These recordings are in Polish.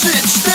shit.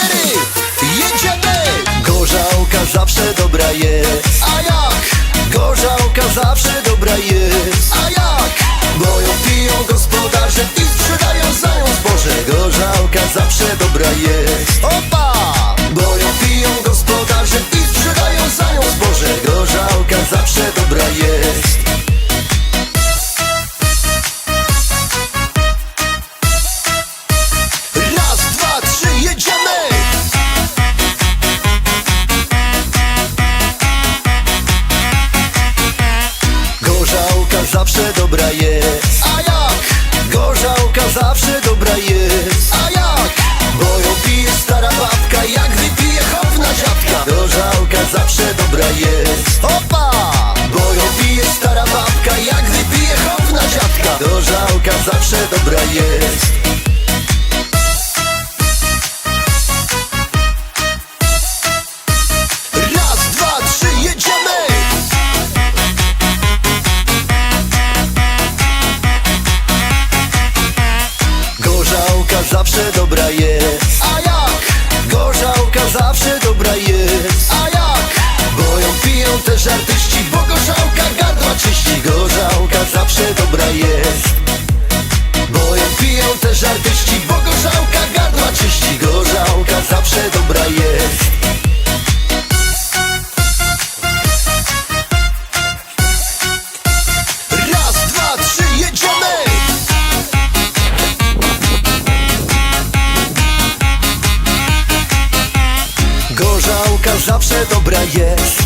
jest. Raz, dwa, trzy, jedziemy! Zawsze dobra jest. A jak? Gorzałka zawsze dobra jest. A jak? Bo ją piją też artyści Bo gorzałka gardła czyści. Gorzałka zawsze dobra jest też artyści Bo gorzałka gardła czyści. Gorzałka zawsze dobra jest. Raz, dwa, trzy, jedziemy! Gorzałka zawsze dobra jest.